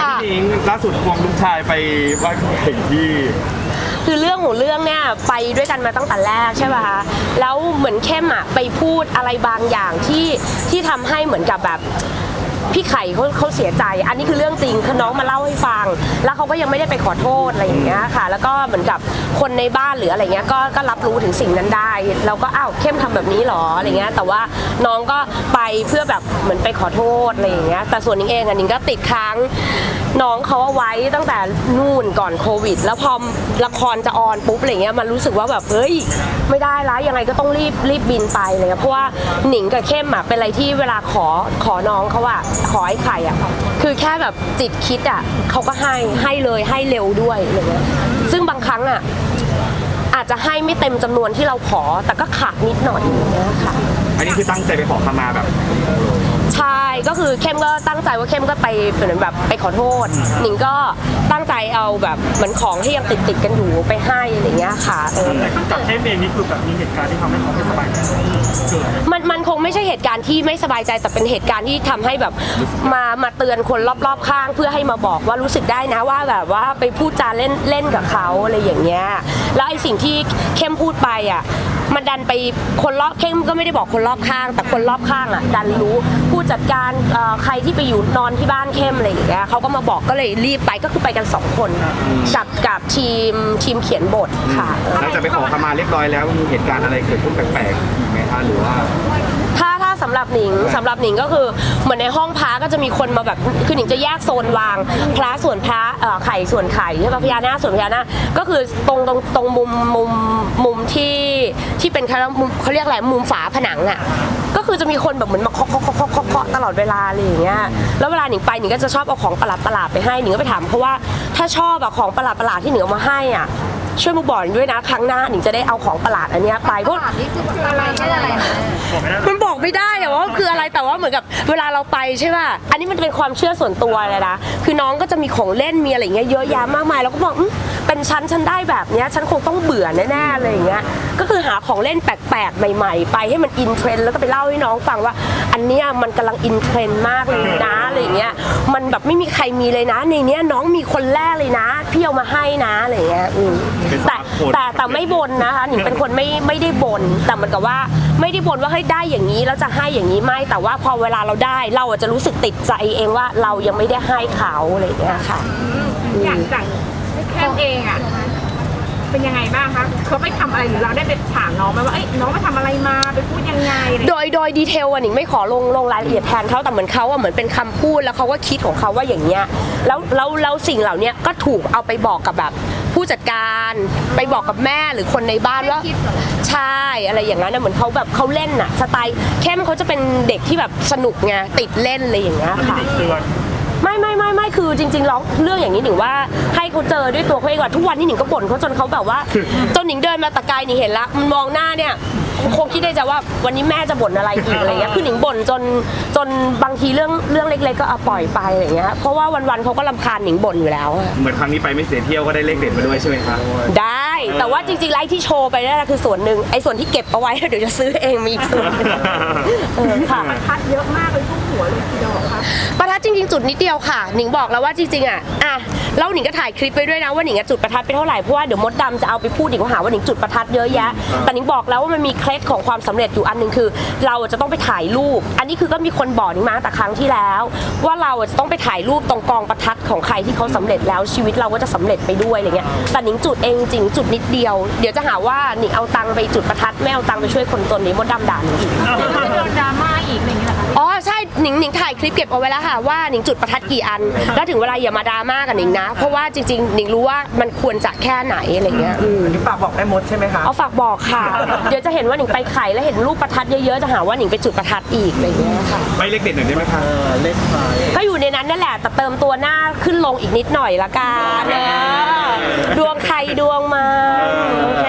ค่ะ พี่นิ้งล่าสุดควงลูกชายไปไหว่าถึงที่คือเรื่องของเรื่องเนี่ยไปด้วยกันมาตั้งแต่แรกใช่ป่ะคะแล้วเหมือนเข้มอะไปพูดอะไรบางอย่างที่ที่ทำให้เหมือนกับแบบ พี่ไข่เขาเขาเสียใจ อันนี้คือเรื่องจริงคือน้องมาเล่าให้ฟัง แล้วเขาก็ยังไม่ได้ไปขอโทษอะไรอย่างเงี้ยค่ะ แล้วก็เหมือนกับคนในบ้านหรืออะไรเงี้ยก็ก็รับรู้ถึงสิ่งนั้นได้เราก็อ้าวเข้มทำแบบนี้หรออะไรเงี้ยแต่ว่าน้องก็ไปเพื่อแบบเหมือนไปขอโทษอะไรอย่างเงี้ยแต่ส่วนนิ้งเองอะนิ้งก็ติดค้างน้องเขาเอาไว้ตั้งแต่นู่นก่อนโควิด แล้วพอละครจะออนปุ๊บอะไรเงี้ยมันรู้สึกว่าแบบเฮ้ยไม่ได้ละยังไงก็ต้องรีบรีบบินไปเลยเพราะว่าหนิงกับเข้มอะเป็นอะไรที่เวลาขอขอน้องเขาอะขอไอ้ไข่อะคือแค่แบบจิตคิดอะเขาก็ให้ให้เลยให้เร็วด้วยอะไรเงี้ยซึ่งบางครั้งอะอาจจะให้ไม่เต็มจำนวนที่เราขอ แต่ก็ขาดนิดหน่อยอย่างเงี้ยค่ะ อันนี้คือตั้งใจไปขอขมาแบบ ใช่ก็คือเข้มก็ตั้งใจว่าเข้มก็ไปเหมือนแบบไปขอโทษหนิงก็ตั้งใจเอาแบบเหมือนของที่ยังติดติดๆกันอยู่ไปให้อะไรเงี้ยค่ะเออกับเทพเองนี่คือแบบมีเหตุการณ์ที่ทำให้เขาไม่สบายใจเกิดมันมันคงไม่ใช่เหตุการณ์ที่ไม่สบายใจแต่เป็นเหตุการณ์ที่ทำให้แบบมามาเตือนคนรอบๆข้าง เพื่อให้มาบอกว่ารู้สึกได้นะว่าแบบว่าไปพูดจาเล่นเล่นกับเขาอะไรอย่างเงี้ยแล้วไอ้สิ่งที่เข้มพูดไปอะมันดันไปคนรอบเข้มก็ไม่ได้บอกคนรอบข้าง แต่คนรอบข้างอะดันรู้ผู้จัดการเอ่อใครที่ไปอยู่นอนที่บ้านเข้มอะไรอย่างเงี้ยเขาก็มาบอกก็เลยรีบไปก็คือไปกันสองคนกับกับทีมทีมเขียนบทค่ะหลังจากไปขอขมาเรียบร้อยแล้วมีเหตุการณ์อะไรเกิดขึ้นแปลกๆอีกไหมคะหรือว่าถ้าถ้าสำหรับหนิงสำหรับหนิงก็คือเหมือนในห้องพระก็จะมีคนมาแบบคือหนิงจะแยกโซนวางพระส่วนพระเอ่อไข่ส่วนไข่ใช่ปะพญานาคส่วนพญานาคก็คือตรงตรงตรงมุมมุมมุมที่ ที่เป็นเขามุมเขาเรียกอะไรมุมฝาผนังอะก็คือจะมีคนแบบเหมือนมาเคาะเคาะเคาะเคาะเคาะเคาะตลอดเวลาอะไรอย่างเงี้ยแล้วเวลาหนิงไปหนิงก็จะชอบเอาของประหลาดประหลาดๆไปให้หนิงก็ไปถามเขาว่าถ้าชอบอะของประหลาดประหลาดๆที่หนิงเอามาให้อะช่วยมาบอกหนิงด้วยนะครั้งหน้าหนิงจะได้เอาของประหลาดอันเนี้ยไปเพราะนี่คืออะไรไม่อะไรนะบอกไม่ได้มันบอกไม่ได้อะว่าคืออะไรแต่ว่าเหมือนกับเวลาเราไปใช่ป่ะอันนี้มันเป็นความเชื่อส่วนตัวเลยนะคือน้องก็จะมีของเล่นมีอะไรอย่างเงี้ยเยอะแยะมากมายแล้วก็บอกอืม เป็นชั้นฉันได้แบบเนี้ยฉันคงต้องเบื่อแน่ๆอะไรอย่างเงี้ยก็คือหาของเล่นแปลกๆใหม่ๆ ไปให้มันอินเทรนด์แล้วก็ไปเล่าให้น้องฟังว่า อันเนี้ยมันกำลังอินเทรนด์มากเลยนะอะไรอย่างเงี้ยมันแบบไม่มีใครมีเลยนะ ในเนี้ยน้องมีคนแรกเลยนะพี่เอามาให้นะอะไรอย่างเงี้ยอืมเป็นสแต่มาร์ทโฟนแต่แต่ไม่บนนะคะหนิงเป็นคนไม่ไม่ได้บนแต่เหมือนกับว่าไม่ได้บนว่าให้ได้อย่างนี้แล้วจะให้อย่างนี้ไม่แต่ว่าพอเวลาเราได้เราอาจจะรู้สึกติดใจเองว่าเรายังไม่ได้ให้เขาอะไรอย่างเงี้ยค่ะ อย่างจาก แค่เองอะ เป็นยังไงบ้างคะเขาไปทำอะไรหรือเราได้ไปถามน้องไหมว่าเอ้ยน้องไปทำอะไรมาไปพูดยังไงอะไรโดยโดยดีเทลอะหนิงไม่ขอลงลงรายละเอียดแทนเขาแต่เหมือนเขาอะเหมือนเป็นคำพูดแล้วเขาก็คิดของเขาว่าอย่างเงี้ยแล้วแล้วแล้วสิ่งเหล่านี้ก็ถูกเอาไปบอกกับแบบผู้จัดการไปบอกกับแม่หรือคนในบ้านว่า ใช่อะไรอย่างนั้นนะเหมือนเขาแบบเขาเล่นอะสไตล์เข้มเขาจะเป็นเด็กที่แบบสนุกไงติดเล่นอะไรอย่างเงี้ยค่ะ เตือน ไม่ไม่ไม่ไม่คือจริงๆแล้วเรื่องอย่างนี้หนิงว่าให้เขาเจอด้วยตัวเขาเองว่าทุกวันนี้หนิงก็บ่นเขาจนเขาแบบว่า จนหนิงเดินมาตะไกายหนิงเห็นละมันมองหน้าเนี่ยคงคิดได้จะว่าวันนี้แม่จะบ่นอะไรอีกอะไรเงี้ยคือหนิงบ่นจนจนบางทีเรื่องเรื่องเล็กๆก็เอาปล่อยไปอะไรเงี้ยเพราะว่าวันๆเขาก็รำคาญหนิงบ่นอยู่แล้วอะเหมือนครั้งนี้ไปไม่เสียเที่ยวก็ได้เลขเด็ดมาด้วยใช่ไหมคะได้ แต่ว่าจริงๆไลฟ์ที่โชว์ไปนั่นนะคือส่วนหนึ่งไอ้ส่วนที่เก็บเอาไว้เดี๋ยวจะซื้อเองมีอีกส่วนหนึ่งเออค่ะพัดเยอะมากเลยทุกหัวเลยกี่ดอกคะประทัดจริงๆจุดนิดเดียวค่ะ หนิงบอกแล้วว่าจริงๆอะอะแล้วหนิงก็ถ่ายคลิปไปด้วยนะว่าหนิงอะจุดประทัดไปเท่าไหร่เพราะว่าเดี๋ยวมดดำจะเอาไปพูดอีกว่าหาว่าหนิงจุดประทัดเยอะแยะ แต่หนิงบอกแล้วว่ามันมีเคล็ดของความสำเร็จอยู่อันหนึ่งคือ เราจะต้องไปถ่ายรูป อันนี้คือก็มีคนบอกหนิงมาตั้งแต่ครั้งที่แล้ว ว่าเราอะจะต้องไปถ่ายรูปตรงกองประทัดของใครที่เขาสำเร็จแล้วชีวิตเราก็จะสำเร็จไปด้วยอะไรเงี้ยแต่หนิงจุดเองจริงจุดนิดเดียว เดี๋ยวจะหาว่าหนิงเอาตังค์ไปจุดประทัดไม่เอาตังค์ไปช่วยคนจนนี่มดดำด่าหนิงอีกจะโดนดราม่า อีกอะไรอย่างเงี้ยเหรอคะอ๋อใช่หนิงหนิงถ่ายคลิปเก็บเอาไว้แล้วค่ะว่าหนิงจุดประทัดกี่อัน แล้วถึงเวลาอย่ามาดราม่ากับหนิงนะ เพราะว่าจริงๆหนิงรู้ว่ามันควรจะแค่ไหนอะไรเงี้ยอืมนี่ฝากบอกแม่มดใช่ไหมคะเอาฝากบอกค่ะ เดี๋ยวจะเห็นว่าหนิงไปไข่แล้วเห็นรูปประทัดเยอะๆจะหาว่าหนิงไปจุดประทัดอีกอะไรเงี้ยค่ะไปเลขเด็ดหน่อยได้ไหมคะเลขไทยก็อยู่ในนั้นนั่นแหละแต่เติมตัวหน้าขึ้นลงอีกนิดหน่อยละกันเออดวงใครดวงมันโอเค